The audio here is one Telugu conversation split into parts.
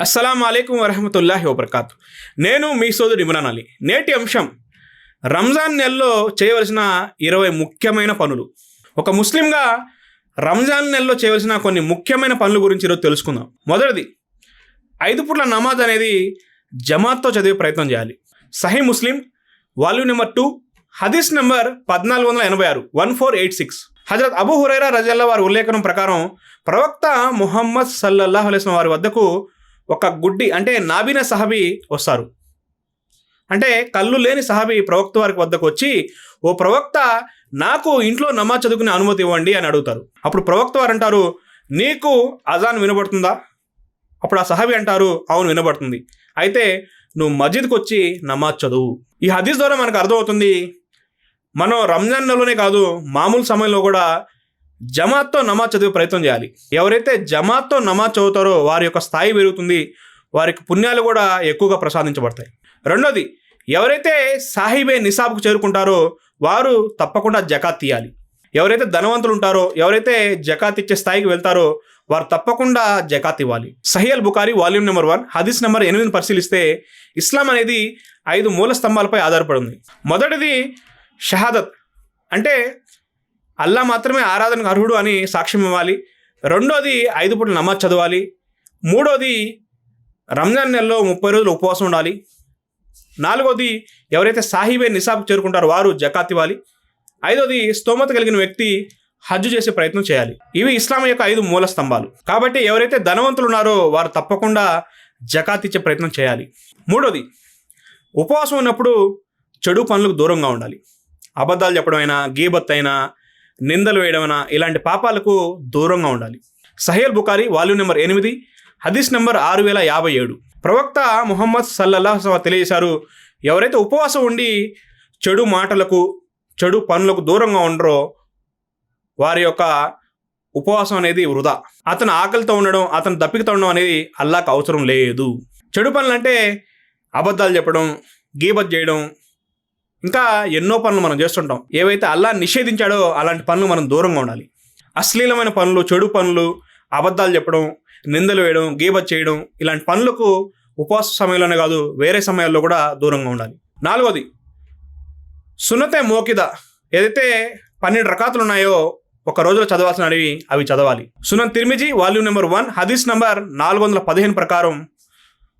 అస్సలం అయికం వరహమతుల్లాహి వబర్కాతు. నేను మీ సోదరుడు ఇమ్రాన్ అలీ. నేటి అంశం రంజాన్ నెలలో చేయవలసిన ఇరవై ముఖ్యమైన పనులు. ఒక ముస్లింగా రంజాన్ నెలలో చేయవలసిన కొన్ని ముఖ్యమైన పనుల గురించి ఈరోజు తెలుసుకుందాం. మొదటిది ఐదు పూట్ల నమాజ్ అనేది జమాత్తో చదివే ప్రయత్నం చేయాలి. Sahih Muslim volume number two హదీస్ నెంబర్ పద్నాలుగు వందల ఎనభై ఆరు వన్ ఫోర్ ఎయిట్ సిక్స్. హజరత్ అబు హురైరా రజల్లా వారి ఉల్లేఖనం ప్రకారం ప్రవక్త ముహమ్మద్ సల్లల్లాహు అలైస్ వారి వద్దకు ఒక గుడ్డి అంటే నాబిన సహబి వస్తారు. అంటే కళ్ళు లేని సహబి ప్రవక్త వారికి వద్దకు వచ్చి ఓ ప్రవక్త నాకు ఇంట్లో నమాజ్ చదువుకునే అనుమతి ఇవ్వండి అని అడుగుతారు. అప్పుడు ప్రవక్త వారు అంటారు నీకు అజాన్ వినబడుతుందా? అప్పుడు ఆ సహబి అంటారు అవును వినబడుతుంది. అయితే నువ్వు మస్జిద్కి వచ్చి నమాజ్ చదువు. ఈ హదీస్ ద్వారా మనకు అర్థమవుతుంది మనం రంజాన్ నెలలోనే కాదు మామూలు సమయంలో కూడా జమాత్తో నమాజ్ చదివే ప్రయత్నం చేయాలి. ఎవరైతే జమాత్తో నమాజ్ చదువుతారో వారి యొక్క స్థాయి పెరుగుతుంది. వారికి పుణ్యాలు కూడా ఎక్కువగా ప్రసాదించబడతాయి. రెండోది ఎవరైతే సాహిబే నిసాబ్కు చేరుకుంటారో వారు తప్పకుండా జకాత్ తీయాలి. ఎవరైతే ధనవంతులు ఉంటారో ఎవరైతే జకాత్ ఇచ్చే స్థాయికి వెళ్తారో వారు తప్పకుండా జకాత్ ఇవ్వాలి. Sahih al Bukhari volume number one హదీస్ నెంబర్ ఎనిమిదిని పరిశీలిస్తే ఇస్లాం అనేది ఐదు మూల స్తంభాలపై ఆధారపడింది మొదటిది షహాదత్. అంటే అల్లా మాత్రమే ఆరాధనకు అర్హుడు అని సాక్ష్యం ఇవ్వాలి. రెండోది ఐదు పూటలు నమాజ్ చదవాలి. మూడోది రంజాన్ నెలలో ముప్పై రోజులు ఉపవాసం ఉండాలి. నాలుగోది ఎవరైతే సాహిబే నిసాబ్ చేరుకుంటారో వారు జకాత్ ఇవ్వాలి. ఐదోది స్తోమత కలిగిన వ్యక్తి హజ్జు చేసే ప్రయత్నం చేయాలి. ఇవి ఇస్లాం యొక్క ఐదు మూల స్తంభాలు. కాబట్టి ఎవరైతే ధనవంతులు ఉన్నారో వారు తప్పకుండా జకాత్ ఇచ్చే ప్రయత్నం చేయాలి. మూడోది ఉపవాసం ఉన్నప్పుడు చెడు పనులకు దూరంగా ఉండాలి. అబద్ధాలు చెప్పడమైనా గీబత్ అయినా నిందలు వేయడమైనా? ఇలాంటి పాపాలకు దూరంగా ఉండాలి. సహేల్ బుకారి వాల్యూమ్ నెంబర్ ఎనిమిది హదీస్ నెంబర్ ఆరు వేల యాభై ఏడు. ప్రవక్త ముహమ్మద్ సల్లల్లాహు తెలియజేశారు ఎవరైతే ఉపవాసం ఉండి చెడు మాటలకు చెడు పనులకు దూరంగా ఉండరో వారి యొక్క ఉపవాసం అనేది వృధా. అతను ఆకలితో ఉండడం అతను దప్పికతో ఉండడం అనేది అల్లాకు అవసరం లేదు. చెడు పనులు అంటే అబద్ధాలు చెప్పడం గీబత్ చేయడం ఇంకా ఎన్నో పనులు మనం చేస్తుంటాం. ఏవైతే అల్లా నిషేధించాడో అలాంటి పనులు మనం దూరంగా ఉండాలి. అశ్లీలమైన పనులు చెడు పనులు అబద్ధాలు చెప్పడం నిందలు వేయడం గీబత్ చేయడం ఇలాంటి పనులకు ఉపవాస సమయంలోనే కాదు వేరే సమయాల్లో కూడా దూరంగా ఉండాలి. నాలుగోది సున్నతే మోకిద. ఏదైతే పన్నెండు రకాతులు ఉన్నాయో ఒక రోజులో చదవాల్సినవి అవి చదవాలి. Sunan Tirmidhi volume number one హదీస్ నెంబర్ నాలుగు వందల పదిహేను ప్రకారం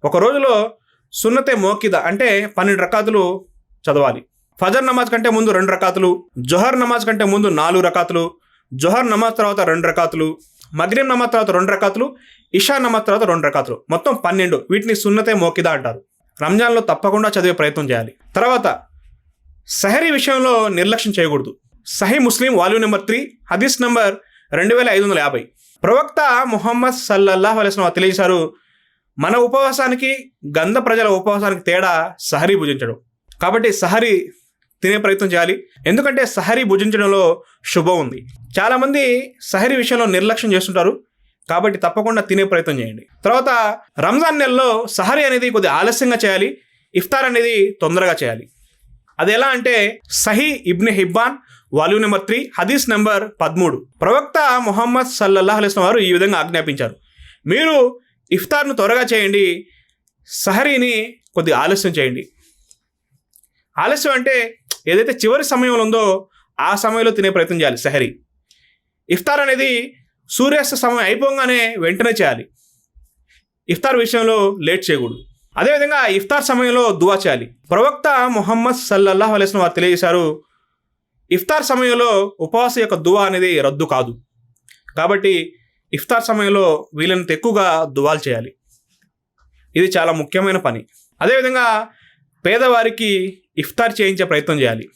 ఒక రోజులో సున్నతే మోకిద అంటే పన్నెండు రకాతులు చదవాలి. ఫజర్ నమాజ్ కంటే ముందు రెండు రకాతులు జొహర్ నమాజ్ కంటే ముందు నాలుగు రకాతులు జొహర్ నమాజ్ తర్వాత రెండు రకాతులు మగ్రీం నమాజ్ తర్వాత రెండు రకాతులు ఇషా నమాజ్ తర్వాత రెండు రకాతులు. మొత్తం పన్నెండు. వీటిని సున్నతే మోకిదా అంటారు. రంజాన్లో తప్పకుండా చదివే ప్రయత్నం చేయాలి. తర్వాత సహరీ విషయంలో నిర్లక్ష్యం చేయకూడదు. Sahih Muslim volume number three హదీస్ నెంబర్ రెండు వేల ఐదు వందల యాభై. ప్రవక్త ముహమ్మద్ సల్లల్లాహ్ అలైస్లం తెలియజేశారు మన ఉపవాసానికి గంధ ప్రజల ఉపవాసానికి తేడా సహరీ భుజించడం. కాబట్టి సహరీ తినే ప్రయత్నం చేయాలి. ఎందుకంటే సహరీ భుజించడంలో శుభం ఉంది. చాలామంది సహరీ విషయంలో నిర్లక్ష్యం చేస్తుంటారు. కాబట్టి తప్పకుండా తినే ప్రయత్నం చేయండి. తర్వాత రంజాన్ నెలలో సహరీ అనేది కొద్దిగా ఆలస్యంగా చేయాలి. ఇఫ్తార్ అనేది తొందరగా చేయాలి. అది ఎలా అంటే Sahih Ibn Hibban volume number three హదీస్ నెంబర్ పదమూడు. ప్రవక్త మొహమ్మద్ సల్లల్లాహు అలైస్లం వారు ఈ విధంగా ఆజ్ఞాపించారు. మీరు ఇఫ్తార్ను త్వరగా చేయండి. సహరీని కొద్దిగా ఆలస్యం చేయండి. ఆలస్యం అంటే ఏదైతే చివరి సమయంలో ఉందో ఆ సమయంలో తినే ప్రయత్నం చేయాలి. సహరి. ఇఫ్తార్ అనేది సూర్యాస్త సమయం అయిపోగానే వెంటనే చేయాలి. ఇఫ్తార్ విషయంలో లేట్ చేయకూడదు. అదేవిధంగా ఇఫ్తార్ సమయంలో దువా చేయాలి. ప్రవక్త మొహమ్మద్ సల్లల్లాహు అలైస్లం వారు తెలియజేశారు ఇఫ్తార్ సమయంలో ఉపవాస యొక్క దువా అనేది రద్దు కాదు. కాబట్టి ఇఫ్తార్ సమయంలో వీలైనంత ఎక్కువగా దువాలు చేయాలి. ఇది చాలా ముఖ్యమైన పని. అదేవిధంగా పేదవారికి ఇఫ్తార్ చేయించే ప్రయత్నం చేయాలి.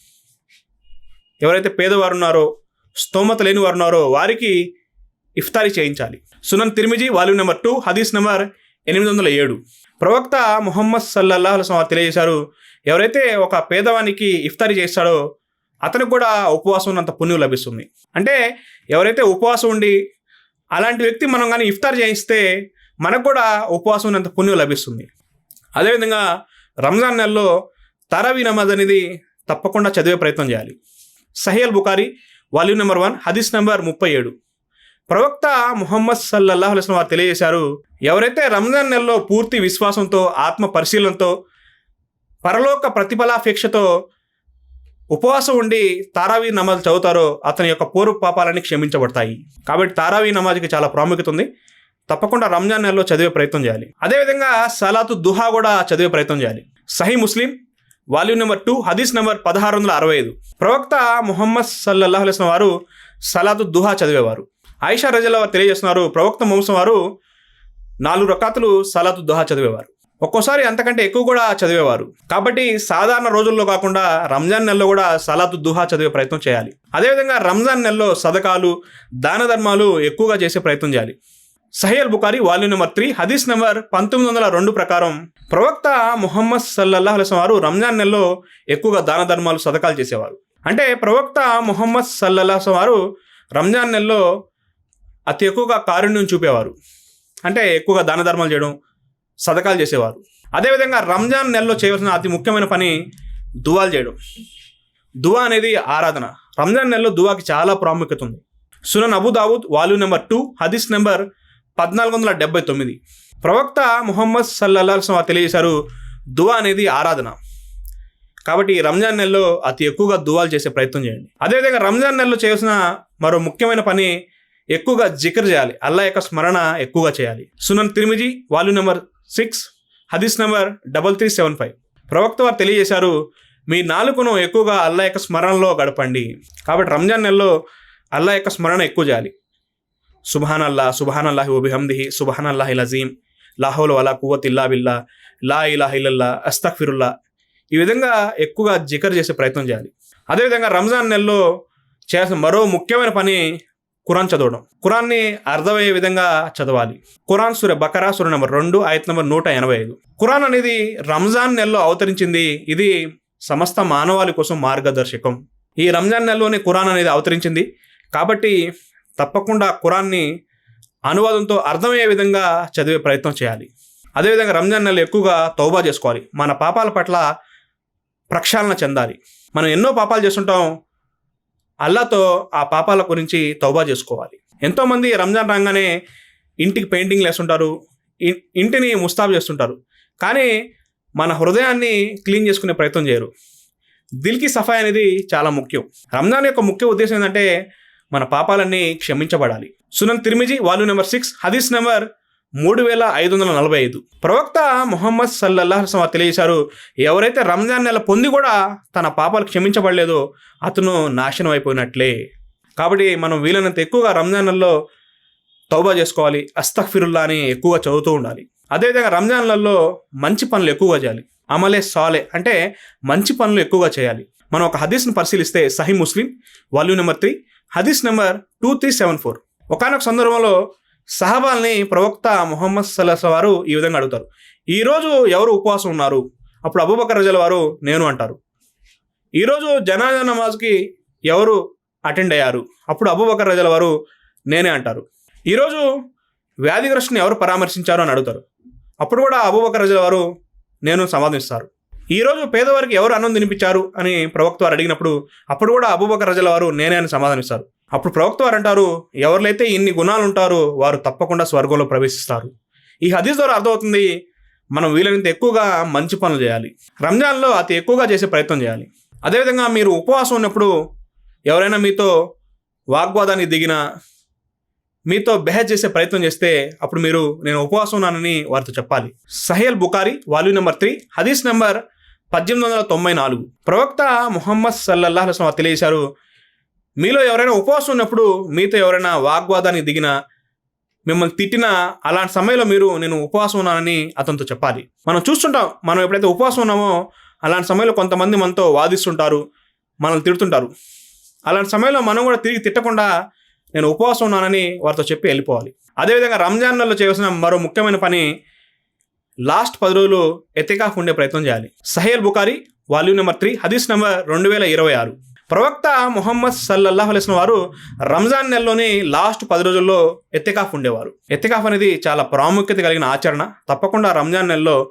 ఎవరైతే పేదవారు ఉన్నారో స్తోమత లేని వారు ఉన్నారో వారికి ఇఫ్తారీ చేయించాలి. Sunan Tirmidhi volume number two హదీస్ నెంబర్ ఎనిమిది వందల ఏడు. ప్రవక్త ముహమ్మద్ సల్లల్లాహు అలైహి తెలియజేశారు ఎవరైతే ఒక పేదవానికి ఇఫ్తారీ చేస్తాడో అతనికి కూడా ఉపవాసం ఉన్నంత పుణ్యం లభిస్తుంది. అంటే ఎవరైతే ఉపవాసం ఉండి అలాంటి వ్యక్తి మనం కానీ ఇఫ్తార్ చేయిస్తే మనకు కూడా ఉపవాసం ఉన్నంత పుణ్యం లభిస్తుంది. అదేవిధంగా రంజాన్ నెలలో తరవి నమాజ్ అనేది తప్పకుండా చదివే ప్రయత్నం చేయాలి. Sahih al Bukhari volume number one హదీస్ నెంబర్ ముప్పై ఏడు. ప్రవక్త ముహమ్మద్ సల్లల్లాహు అలైహి వారు తెలియజేశారు ఎవరైతే రంజాన్ నెలలో పూర్తి విశ్వాసంతో ఆత్మ పరిశీలనతో పరలోక ప్రతిఫలాపేక్షతో ఉపవాసం ఉండి తారావీ నమాజ్ చదువుతారో అతని యొక్క పూర్వ పాపాలని క్షమించబడతాయి. కాబట్టి తారావీ నమాజ్కి చాలా ప్రాముఖ్యత ఉంది. తప్పకుండా రంజాన్ నెలలో చదివే ప్రయత్నం చేయాలి. అదేవిధంగా సలాతు దుహా కూడా చదివే ప్రయత్నం చేయాలి. Sahih Muslim volume number two హదీస్ నెంబర్ పదహారు వందల అరవై ఐదు. ప్రవక్త ముహమ్మద్ సల్లల్లాహు అలైహి వారు సలాతు దుహా చదివేవారు. ఆయిషా రజల వారు తెలియజేస్తున్నారు ప్రవక్త వంశం వారు నాలుగు రకాతులు సలాతు దుహా చదివేవారు. ఒక్కోసారి అంతకంటే ఎక్కువ కూడా చదివేవారు. కాబట్టి సాధారణ రోజుల్లో కాకుండా రంజాన్ నెలలో కూడా సలాతు దుహా చదివే ప్రయత్నం చేయాలి. అదేవిధంగా రంజాన్ నెలలో సదకాలు దాన ధర్మాలు ఎక్కువగా చేసే ప్రయత్నం చేయాలి. Sahih al Bukhari volume number three హదీస్ నెంబర్ పంతొమ్మిది వందల రెండు ప్రకారం ప్రవక్త ముహమ్మద్ సల్లల్లాహు అలసం వారు రంజాన్ నెలలో ఎక్కువగా దాన ధర్మాలు సదకాలు చేసేవారు. అంటే ప్రవక్త ముహమ్మద్ సల్లల్లాహు వారు రంజాన్ నెలలో అతి ఎక్కువగా కారుణ్యం చూపేవారు. అంటే ఎక్కువగా దాన ధర్మాలు చేయడం సదకాలు చేసేవారు. అదేవిధంగా రంజాన్ నెలలో చేయవలసిన అతి ముఖ్యమైన పని దువాలు చేయడం. దువా అనేది ఆరాధన. రంజాన్ నెలలో దువాకి చాలా ప్రాముఖ్యత ఉంది. Sunan Abu Dawud volume number two హదీస్ నెంబర్ పద్నాలుగు వందల డెబ్బై తొమ్మిది. ప్రవక్త ముహమ్మద్ సల్లల్లాహు తెలియజేశారు దువా అనేది ఆరాధన. కాబట్టి రంజాన్ నెలలో అతి ఎక్కువగా దువాలు చేసే ప్రయత్నం చేయండి. అదేవిధంగా రంజాన్ నెలలో చేయాల్సిన మరో ముఖ్యమైన పని ఎక్కువగా జికర్ చేయాలి. అల్లా యొక్క స్మరణ ఎక్కువగా చేయాలి. Sunan Tirmidhi volume number six హదీస్ number double three seven five. ప్రవక్త వారు తెలియజేశారు మీ నాలుకను ఎక్కువగా అల్లా యొక్క స్మరణలో గడపండి. కాబట్టి రంజాన్ నెలలో అల్లా యొక్క స్మరణ ఎక్కువ చేయాలి. సుబహాన్ అల్లా సుబహాన్ అల్లాహి ఒబిహమ్దిహి సుబహాన్ అల్లాహి లజీం లాహోల్ వలా కువత్ ఇల్లా బిల్లా లా ఇలాహ ఇల్లల్లా అస్తక్ఫిరుల్లా ఈ విధంగా ఎక్కువగా జికర్ చేసే ప్రయత్నం చేయాలి. అదేవిధంగా రంజాన్ నెలలో చేయాల్సిన మరో ముఖ్యమైన పని ఖురాన్ చదవడం. ఖురాన్ని అర్థమయ్యే విధంగా చదవాలి. ఖురాన్ సూర్య బకరా సూర్య నెంబర్ రెండు ఆయత్ నెంబర్ నూట ఎనభై ఐదు. ఖురాన్ అనేది రంజాన్ నెలలో అవతరించింది. ఇది సమస్త మానవాళి కోసం మార్గదర్శకం. ఈ రంజాన్ నెలలోనే ఖురాన్ అనేది అవతరించింది. కాబట్టి తప్పకుండా ఖురాన్ని అనువాదంతో అర్థమయ్యే విధంగా చదివే ప్రయత్నం చేయాలి. అదేవిధంగా రంజాన్ నెల ఎక్కువగా తౌబా చేసుకోవాలి. మన పాపాల పట్ల ప్రక్షాళన చెందాలి. మనం ఎన్నో పాపాలు చేస్తుంటాం. అల్లాతో ఆ పాపాల గురించి తౌబా చేసుకోవాలి. ఎంతోమంది రంజాన్ రాగానే ఇంటికి పెయింటింగ్లు వేస్తుంటారు ఇ- ఇంటిని ముస్తాబు చేస్తుంటారు. కానీ మన హృదయాన్ని క్లీన్ చేసుకునే ప్రయత్నం చేయరు. దిల్కి సఫాయి అనేది చాలా ముఖ్యం. రంజాన్ యొక్క ముఖ్య ఉద్దేశం ఏంటంటే మన పాపాలన్నీ క్షమించబడాలి. Sunan Tirmidhi volume number six హదీస్ నెంబర్ మూడు వేల ఐదు వందల నలభై ఐదు. ప్రవక్త మొహమ్మద్ సల్లల్లాహు తెలియజేశారు ఎవరైతే రంజాన్ నెల పొంది కూడా తన పాపాలు క్షమించబడలేదో అతను నాశనం అయిపోయినట్లే. కాబట్టి మనం వీలైనంత ఎక్కువగా రంజాన్ నెలలో తౌబా చేసుకోవాలి అస్తఫిరుల్లా అని ఎక్కువగా చదువుతూ ఉండాలి. అదేవిధంగా రంజాన్లలో మంచి పనులు ఎక్కువగా చేయాలి. అమలే సాలే అంటే మంచి పనులు ఎక్కువగా చేయాలి. మనం ఒక హదీస్ను పరిశీలిస్తే Sahih Muslim volume number three హదీస్ number two three seven four. ఒకనొక సందర్భంలో సహబాల్ని ప్రవక్త ముహమ్మద్ సల్లాహ్ వారు ఈ విధంగా అడుగుతారు. ఈరోజు ఎవరు ఉపవాసం ఉన్నారు? అప్పుడు అబూబకర్ రజల వారు నేను అంటారు. ఈరోజు జనాజా నమాజ్కి ఎవరు అటెండ్ అయ్యారు? అప్పుడు అబూబకర్ రజల వారు నేనే అంటారు. ఈరోజు వ్యాధిగ్రస్తుని ఎవరు పరామర్శించారు అని అడుగుతారు. అప్పుడు కూడా అబూబకర్ రజల వారు నేను సమాధానిస్తారు. ఈరోజు పేదవారికి ఎవరు అన్నం తినిపించారు అని ప్రవక్త వారు అడిగినప్పుడు అప్పుడు కూడా అబూబకర్ రజల వారు నేనే అని సమాధానిస్తారు. అప్పుడు ప్రవక్త వారు అంటారు ఎవరిలైతే ఇన్ని గుణాలు ఉంటారో వారు తప్పకుండా స్వర్గంలో ప్రవేశిస్తారు. ఈ హదీస్ ద్వారా అర్థమవుతుంది మనం వీలైనంత ఎక్కువగా మంచి పనులు చేయాలి. రంజాన్లో అతి ఎక్కువగా చేసే ప్రయత్నం చేయాలి. అదేవిధంగా మీరు ఉపవాసం ఉన్నప్పుడు ఎవరైనా మీతో వాగ్వాదానికి దిగిన మీతో బెహజ్ చేసే ప్రయత్నం చేస్తే అప్పుడు మీరు నేను ఉపవాసం ఉన్నానని వారితో చెప్పాలి. Sahih al Bukhari volume number three హదీస్ నెంబర్ పద్దెనిమిది వందల తొంభై నాలుగు. ప్రవక్త ముహమ్మద్ సల్లల్లాహు అలైహి వసల్లం తెలియజేశారు మీలో ఎవరైనా ఉపవాసం ఉన్నప్పుడు మీతో ఎవరైనా వాగ్వాదానికి దిగిన మిమ్మల్ని తిట్టినా అలాంటి సమయంలో మీరు నేను ఉపవాసం ఉన్నానని అతనితో చెప్పాలి. మనం చూస్తుంటాం మనం ఎప్పుడైతే ఉపవాసం ఉన్నామో అలాంటి సమయంలో కొంతమంది మనతో వాదిస్తుంటారు మనల్ని తిడుతుంటారు. అలాంటి సమయంలో మనం కూడా తిరిగి తిట్టకుండా నేను ఉపవాసం ఉన్నానని వారితో చెప్పి వెళ్ళిపోవాలి. అదేవిధంగా రంజాన్ నెలలో చేయవలసిన మరో ముఖ్యమైన పని లాస్ట్ పది రోజులు ఎతికాఫ్ ఉండే ప్రయత్నం చేయాలి. Sahih al Bukhari volume number three హదీస్ నెంబర్ రెండు వేల ఇరవై ఆరు. ప్రవక్త మొహమ్మద్ సల్లల్లాహు అలైస్ వారు రంజాన్ నెలలోని లాస్ట్ పది రోజుల్లో ఎత్తికాఫ్ ఉండేవారు. ఎత్తికాఫ్ అనేది చాలా ప్రాముఖ్యత కలిగిన ఆచరణ. తప్పకుండా రంజాన్ నెలలో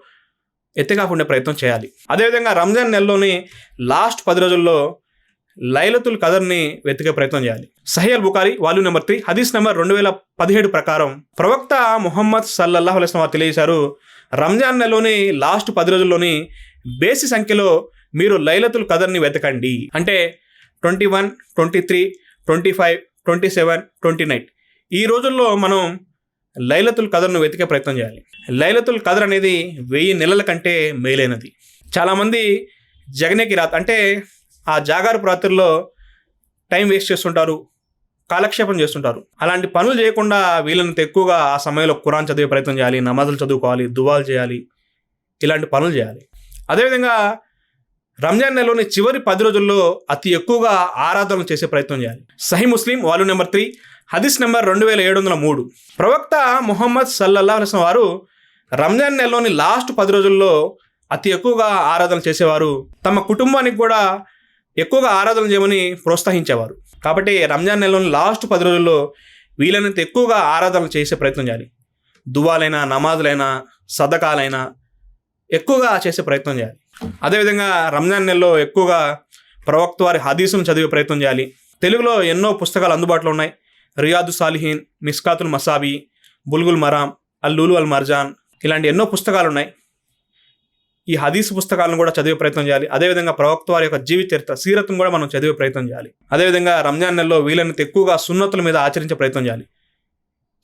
ఎత్తికాఫ్ ఉండే ప్రయత్నం చేయాలి. అదేవిధంగా రంజాన్ నెలలోని లాస్ట్ పది రోజుల్లో లైలతుల్ కదర్ని వెతికే ప్రయత్నం చేయాలి. Sahih al Bukhari volume number three హదీస్ నెంబర్ రెండు వేల పదిహేడు ప్రకారం ప్రవక్త ముహమ్మద్ సల్లల్లాహు అలైస్ వారు తెలియజేశారు రంజాన్ నెలలోని లాస్ట్ పది రోజుల్లోని బేసి సంఖ్యలో మీరు లైలతుల్ కదర్ని వెతకండి. అంటే twenty one twenty three twenty five twenty seven twenty nine. ఈ రోజుల్లో మనం లైలతుల్ కదర్ను వెతికే ప్రయత్నం చేయాలి. లైలతుల్ కదర్ అనేది వెయ్యి నెలల కంటే మేలైనది. చాలామంది జగనేకి రాత్ అంటే ఆ జాగారు రాత్రుల్లో టైం వేస్ట్ చేస్తుంటారు. కాలక్షేపం చేస్తుంటారు. అలాంటి పనులు చేయకుండా వీళ్ళని ఎక్కువగా ఆ సమయంలో కురాన్ చదివే ప్రయత్నం చేయాలి నమాజులు చదువుకోవాలి దువాలు చేయాలి ఇలాంటి పనులు చేయాలి. అదేవిధంగా రంజాన్ నెలలోని చివరి పది రోజుల్లో అతి ఎక్కువగా ఆరాధనలు చేసే ప్రయత్నం చేయాలి. Sahih Muslim volume number three హదీస్ నెంబర్ రెండు వేల ఏడు వందల మూడు. ప్రవక్త ముహమ్మద్ సల్లల్లా అలసం వారు రంజాన్ నెలలోని లాస్ట్ పది రోజుల్లో అతి ఎక్కువగా ఆరాధన చేసేవారు. తమ కుటుంబానికి కూడా ఎక్కువగా ఆరాధన చేయమని ప్రోత్సహించేవారు. కాబట్టి రంజాన్ నెలలోని లాస్ట్ పది రోజుల్లో వీలైనంత ఎక్కువగా ఆరాధన చేసే ప్రయత్నం చేయాలి. దువాలైనా నమాజులైనా సదకాలైనా ఎక్కువగా చేసే ప్రయత్నం చేయాలి. అదేవిధంగా రంజాన్ నెలలో ఎక్కువగా ప్రవక్త వారి హదీసును చదివే ప్రయత్నం చేయాలి. తెలుగులో ఎన్నో పుస్తకాలు అందుబాటులో ఉన్నాయి. రియాదు సాలిహీన్ మిస్కాతుల్ మసాబీ బుల్గుల్ మరామ్ అల్లూలు అల్ మర్జాన్ ఇలాంటి ఎన్నో పుస్తకాలు ఉన్నాయి. ఈ హదీస్ పుస్తకాలను కూడా చదివే ప్రయత్నం చేయాలి. అదేవిధంగా ప్రవక్త వారి యొక్క జీవిత చరిత్ర సీరత్ను కూడా మనం చదివే ప్రయత్నం చేయాలి. అదేవిధంగా రంజాన్ నెలలో వీలైనంత ఎక్కువగా సున్నతుల మీద ఆచరించే ప్రయత్నం చేయాలి.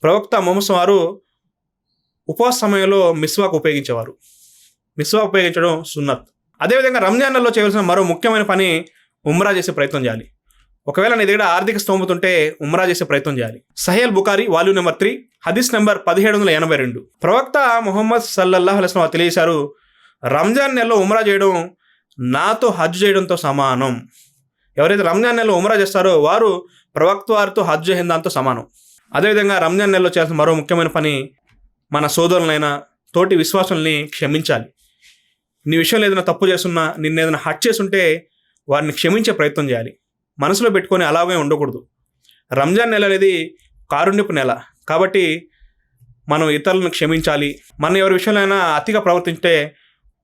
ప్రవక్త మొహమ్మద్ వారు ఉపవాస సమయంలో మిస్వాక్ ఉపయోగించేవారు. మిస్వాక్ ఉపయోగించడం సున్నత్. అదేవిధంగా రంజాన్ నెలలో చేయవలసిన మరో ముఖ్యమైన పని ఉమ్రా చేసే ప్రయత్నం చేయాలి. ఒకవేళ నీ దగ్గర ఆర్థిక స్తోమత ఉంటే ఉమ్రా చేసే ప్రయత్నం చేయాలి. Sahih al Bukhari volume number three హదీస్ నెంబర్ పదిహేడు వందల ఎనభై రెండు. ప్రవక్త మొహమ్మద్ సల్లల్లాహ్ అలైస్లం తెలియజేశారు రంజాన్ నెలలో ఉమ్రా చేయడం నాతో హజ్ చేయడంతో సమానం. ఎవరైతే రంజాన్ నెలలో ఉమ్రా చేస్తారో వారు ప్రవక్త వారితో హజ్ చేసిన దాంతో సమానం. అదేవిధంగా రంజాన్ నెలలో చేసిన మరో ముఖ్యమైన పని మన సోదరులైన తోటి విశ్వాసుల్ని క్షమించాలి. నీ విషయంలో ఏదైనా తప్పు చేస్తున్నా నిన్న ఏదైనా హట్ చేసుంటే వారిని క్షమించే ప్రయత్నం చేయాలి. మనసులో పెట్టుకొని అలాగే ఉండకూడదు. రంజాన్ నెల అనేది కారుణ్యపు నెల. కాబట్టి మనం ఇతరులను క్షమించాలి. మన ఎవరి విషయంలో అయినా అతిగా ప్రవర్తించే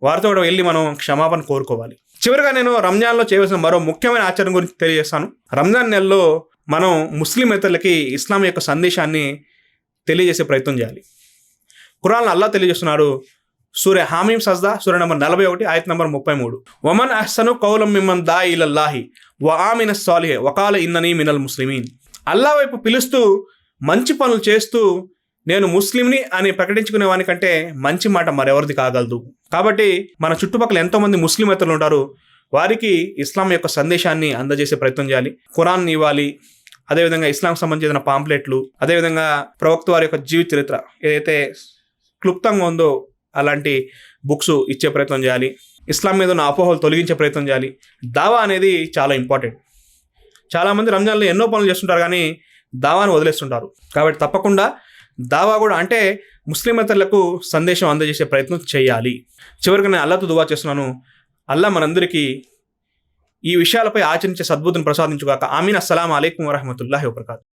వారితో కూడా వెళ్ళి మనం క్షమాపణ కోరుకోవాలి. చివరిగా నేను రంజాన్లో చేయవలసిన మరో ముఖ్యమైన ఆచరణ గురించి తెలియజేస్తాను. రంజాన్ నెలలో మనం ముస్లిం ఇతరులకి ఇస్లాం యొక్క సందేశాన్ని తెలియజేసే ప్రయత్నం చేయాలి. ఖురాన్ అల్లా తెలియజేస్తున్నాడు సూర్య హామీం సజ్దా సూర్య నంబర్ నలభై ఒకటి ఆయత్ నంబర్ ముప్పై మూడు. వమన్ అహ్సను కౌలం మిమ్మన్ దా ఇలల్లాహి వ ఆమిన సాలిహే వకాల ఇన్నని మినల్ ముస్లిమీన్. అల్లా వైపు పిలుస్తూ మంచి పనులు చేస్తూ నేను ముస్లింని అని ప్రకటించుకునే వానికంటే మంచి మాట మరెవరిది కాగలదు. కాబట్టి మన చుట్టుపక్కల ఎంతోమంది ముస్లిం ఇతరులు ఉంటారు వారికి ఇస్లాం యొక్క సందేశాన్ని అందజేసే ప్రయత్నం చేయాలి. ఖురాన్ ఇవ్వాలి అదేవిధంగా ఇస్లాంకి సంబంధించిన పాంప్లెట్లు అదేవిధంగా ప్రవక్త వారి యొక్క జీవిత చరిత్ర ఏదైతే క్లుప్తంగా ఉందో అలాంటి బుక్స్ ఇచ్చే ప్రయత్నం చేయాలి. ఇస్లాం మీద ఉన్న అపోహలు తొలగించే ప్రయత్నం చేయాలి. దావా అనేది చాలా ఇంపార్టెంట్. చాలామంది రంజాన్లో ఎన్నో పనులు చేస్తుంటారు కానీ దావాను వదిలేస్తుంటారు. కాబట్టి తప్పకుండా దావా కూడా అంటే ముస్లిమేతరులకు సందేశం అందజేసే ప్రయత్నం చేయాలి. చివరికి నేను అల్లాతో దువా చేస్తున్నాను. అల్లా మనందరికీ ఈ విషయాలపై ఆచరించే సద్బుద్ధిని ప్రసాదించుగాక. ఆమీన్. అస్సలం అలైకం వరహమతుల్లాహి వబర్కాతు.